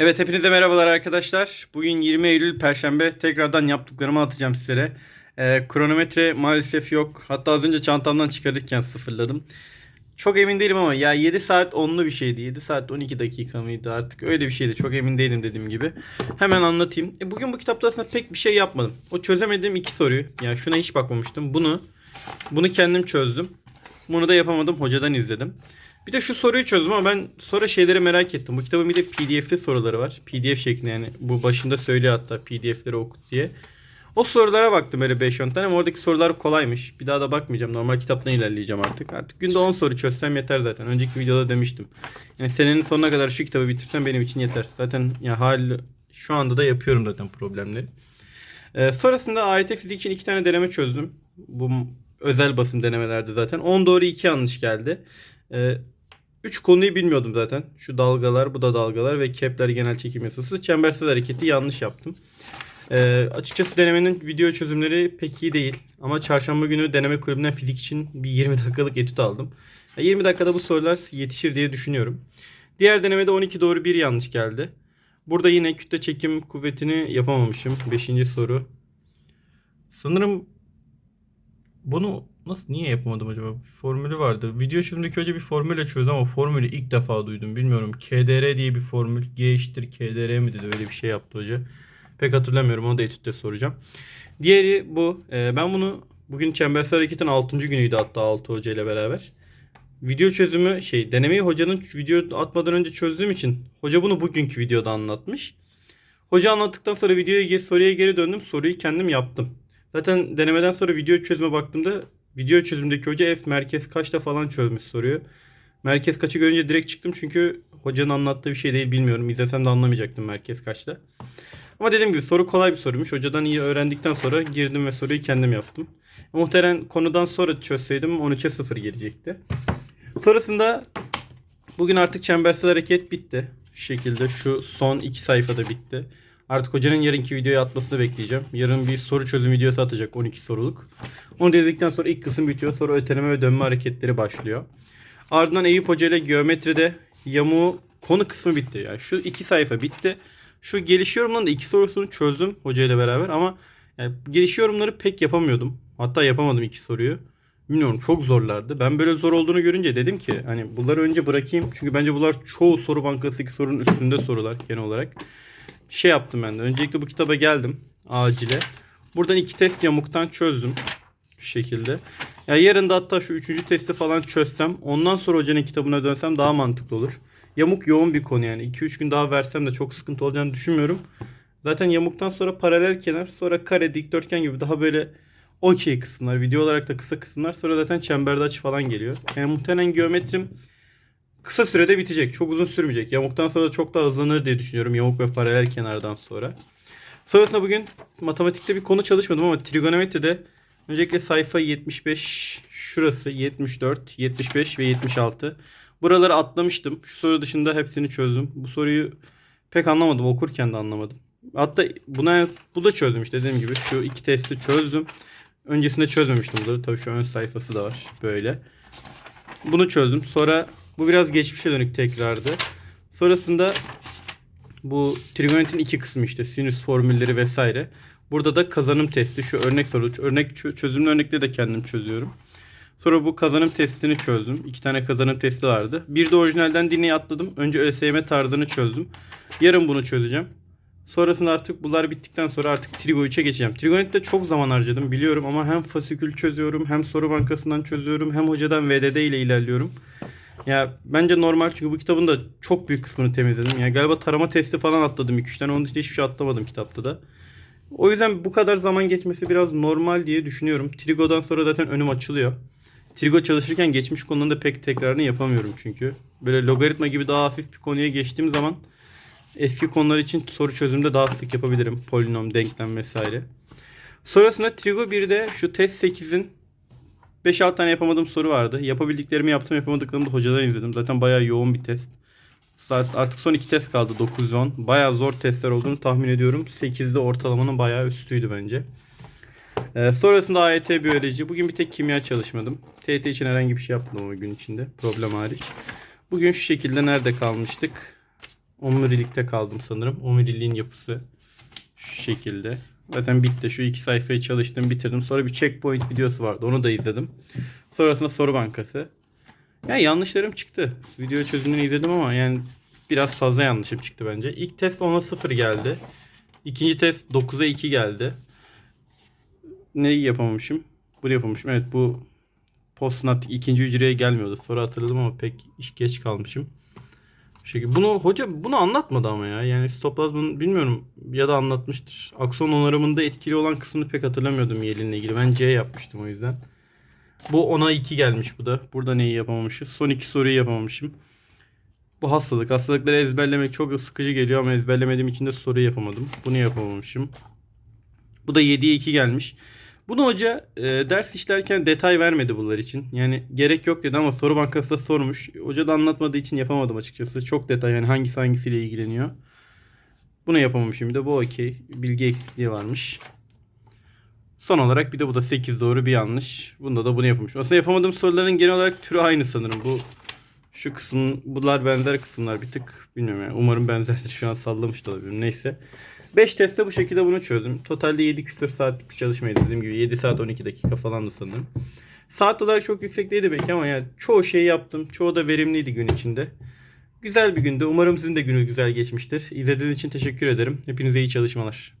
Evet hepinize merhabalar arkadaşlar. Bugün 20 Eylül Perşembe. Tekrardan yaptıklarımı atacağım sizlere. Ee, kronometre maalesef yok. Hatta az önce çantamdan çıkarırken sıfırladım. Çok emin değilim ama ya 7 saat 10'lu bir şeydi. 7 saat 12 dakika mıydı artık öyle bir şeydi. Çok emin değilim dediğim gibi. Hemen anlatayım. E, bugün bu kitapta aslında pek bir şey yapmadım. O çözemediğim iki soruyu. Yani şuna hiç bakmamıştım. Bunu bunu kendim çözdüm. Bunu da yapamadım. Hocadan izledim. Bir de şu soruyu çözdüm ama ben sonra şeyleri merak ettim. Bu kitabın bir de pdf'li soruları var. pdf şeklinde yani bu başında söylüyor hatta pdf'leri okut diye. O sorulara baktım böyle 5-10 tane ama oradaki sorular kolaymış. Bir daha da bakmayacağım. Normal kitaptan ilerleyeceğim artık. Artık günde 10 soru çözsem yeter zaten. Önceki videoda demiştim. Yani senenin sonuna kadar şu kitabı bitirsem benim için yeter. Zaten ya hal şu anda da yapıyorum zaten problemleri. Ee, sonrasında AYT fizik için iki tane deneme çözdüm. Bu özel basın denemelerdi zaten. 10 doğru 2 yanlış geldi. Ee, 3 konuyu bilmiyordum zaten. Şu dalgalar, bu da dalgalar ve Kepler genel çekim yasası. Çembersiz hareketi yanlış yaptım. Ee, açıkçası denemenin video çözümleri pek iyi değil. Ama çarşamba günü deneme kulübünden fizik için bir 20 dakikalık etüt aldım. Ya 20 dakikada bu sorular yetişir diye düşünüyorum. Diğer denemede 12 doğru 1 yanlış geldi. Burada yine kütle çekim kuvvetini yapamamışım. 5. soru. Sanırım bunu nasıl niye yapamadım acaba? Bir formülü vardı. Video çözümdeki hoca bir formülle çözdü ama formülü ilk defa duydum. Bilmiyorum. KDR diye bir formül. G eşittir KDR mi dedi. Öyle bir şey yaptı hoca. Pek hatırlamıyorum. Onu da etütte soracağım. Diğeri bu. Ee, ben bunu bugün Çembersel Hareket'in 6. günüydü hatta 6 hoca ile beraber. Video çözümü şey denemeyi hocanın video atmadan önce çözdüğüm için hoca bunu bugünkü videoda anlatmış. Hoca anlattıktan sonra videoya soruya geri döndüm. Soruyu kendim yaptım. Zaten denemeden sonra video çözüme baktığımda video çözümdeki hoca F merkez kaçta falan çözmüş soruyu. Merkez kaçı görünce direkt çıktım çünkü hocanın anlattığı bir şey değil bilmiyorum. İzlesem de anlamayacaktım merkez kaçta. Ama dediğim gibi soru kolay bir soruymuş. Hocadan iyi öğrendikten sonra girdim ve soruyu kendim yaptım. Muhtemelen konudan sonra çözseydim 13'e 0 gelecekti. Sonrasında bugün artık çembersel hareket bitti. Şu şekilde şu son iki sayfada bitti. Artık hocanın yarınki videoyu atmasını bekleyeceğim. Yarın bir soru çözüm videosu atacak 12 soruluk. Onu dedikten sonra ilk kısım bitiyor. Sonra öteleme ve dönme hareketleri başlıyor. Ardından Eyüp Hoca ile geometride yamuğu konu kısmı bitti. Yani şu iki sayfa bitti. Şu geliş yorumdan da iki sorusunu çözdüm hoca ile beraber ama yani geliş yorumları pek yapamıyordum. Hatta yapamadım iki soruyu. Bilmiyorum çok zorlardı. Ben böyle zor olduğunu görünce dedim ki hani bunları önce bırakayım. Çünkü bence bunlar çoğu soru bankasındaki sorunun üstünde sorular genel olarak. Şey yaptım ben de. Öncelikle bu kitaba geldim acile. Buradan iki test yamuktan çözdüm. Şu şekilde. Ya yarın da hatta şu üçüncü testi falan çözsem ondan sonra hocanın kitabına dönsem daha mantıklı olur. Yamuk yoğun bir konu yani. 2-3 gün daha versem de çok sıkıntı olacağını düşünmüyorum. Zaten yamuktan sonra paralel kenar sonra kare dikdörtgen gibi daha böyle okey kısımlar. Video olarak da kısa kısımlar. Sonra zaten çemberde açı falan geliyor. Yani muhtemelen geometrim kısa sürede bitecek. Çok uzun sürmeyecek. Yamuktan sonra çok daha hızlanır diye düşünüyorum. Yamuk ve paralel kenardan sonra. Sonrasında bugün matematikte bir konu çalışmadım ama trigonometride öncelikle sayfa 75, şurası 74, 75 ve 76. Buraları atlamıştım. Şu soru dışında hepsini çözdüm. Bu soruyu pek anlamadım. Okurken de anlamadım. Hatta buna bu da çözdüm işte dediğim gibi. Şu iki testi çözdüm. Öncesinde çözmemiştim bunları. Tabii şu ön sayfası da var. Böyle. Bunu çözdüm. Sonra bu biraz geçmişe dönük tekrardı. Sonrasında bu trigonometrin iki kısmı işte sinüs formülleri vesaire. Burada da kazanım testi. Şu örnek soru. Örnek çö- çözümlü örnekleri de kendim çözüyorum. Sonra bu kazanım testini çözdüm. İki tane kazanım testi vardı. Bir de orijinalden dinleyi atladım. Önce ÖSYM tarzını çözdüm. Yarın bunu çözeceğim. Sonrasında artık bunlar bittikten sonra artık Trigo 3'e geçeceğim. Trigonometride çok zaman harcadım biliyorum ama hem fasikül çözüyorum hem soru bankasından çözüyorum hem hocadan VDD ile ilerliyorum. Ya bence normal çünkü bu kitabın da çok büyük kısmını temizledim. Ya galiba tarama testi falan atladım 2-3 tane. Onun dışında hiçbir şey atlamadım kitapta da. O yüzden bu kadar zaman geçmesi biraz normal diye düşünüyorum. Trigo'dan sonra zaten önüm açılıyor. Trigo çalışırken geçmiş konuların da pek tekrarını yapamıyorum çünkü. Böyle logaritma gibi daha hafif bir konuya geçtiğim zaman eski konular için soru çözümde daha sık yapabilirim. Polinom, denklem vesaire. Sonrasında Trigo 1'de şu test 8'in 5-6 tane yapamadığım soru vardı. Yapabildiklerimi yaptım, yapamadıklarımı da hocadan izledim. Zaten bayağı yoğun bir test. Artık son iki test kaldı 910. Bayağı zor testler olduğunu tahmin ediyorum. 8'de ortalamanın bayağı üstüydü bence. Ee, sonrasında AYT biyoloji. Bugün bir tek kimya çalışmadım. TYT için herhangi bir şey yapmadım o gün içinde. Problem hariç. Bugün şu şekilde nerede kalmıştık? Omurilikte kaldım sanırım. Omuriliğin yapısı şu şekilde. Zaten bitti. Şu iki sayfayı çalıştım, bitirdim. Sonra bir checkpoint videosu vardı. Onu da izledim. Sonrasında soru bankası. Yani yanlışlarım çıktı. Video çözümünü izledim ama yani biraz fazla yanlışım çıktı bence. İlk test 10'a 0 geldi. İkinci test 9'a 2 geldi. Neyi yapamamışım? Bunu yapamamışım. Evet bu postsynaptik ikinci hücreye gelmiyordu. Sonra hatırladım ama pek iş geç kalmışım. Şekilde. Bunu hoca bunu anlatmadı ama ya. Yani stoplazmanın bilmiyorum ya da anlatmıştır. Akson onarımında etkili olan kısmını pek hatırlamıyordum Yelin'le ilgili. Ben C yapmıştım o yüzden. Bu 10'a 2 gelmiş bu da. Burada neyi yapamamışız? Son iki soruyu yapamamışım. Bu hastalık. Hastalıkları ezberlemek çok sıkıcı geliyor ama ezberlemediğim için de soruyu yapamadım. Bunu yapamamışım. Bu da 7'ye 2 gelmiş. Bunu hoca e, ders işlerken detay vermedi bunlar için. Yani gerek yok dedi ama soru bankası da sormuş. Hoca da anlatmadığı için yapamadım açıkçası. Çok detay yani hangisi hangisiyle ilgileniyor. Bunu yapamamışım de bu okey. Bilgi eksikliği varmış. Son olarak bir de bu da 8 doğru bir yanlış. Bunda da bunu yapmış. Aslında yapamadığım soruların genel olarak türü aynı sanırım. Bu şu kısım bunlar benzer kısımlar bir tık bilmiyorum yani. Umarım benzerdir. Şu an sallamış da olabilirim. Neyse. 5 testte bu şekilde bunu çözdüm. Totalde 7 küsur saatlik bir çalışmaydı. Dediğim gibi 7 saat 12 dakika falandı sanırım. Saat olarak çok yüksek değildi belki ama yani çoğu şeyi yaptım. Çoğu da verimliydi gün içinde. Güzel bir gündü. Umarım sizin de gününüz güzel geçmiştir. İzlediğiniz için teşekkür ederim. Hepinize iyi çalışmalar.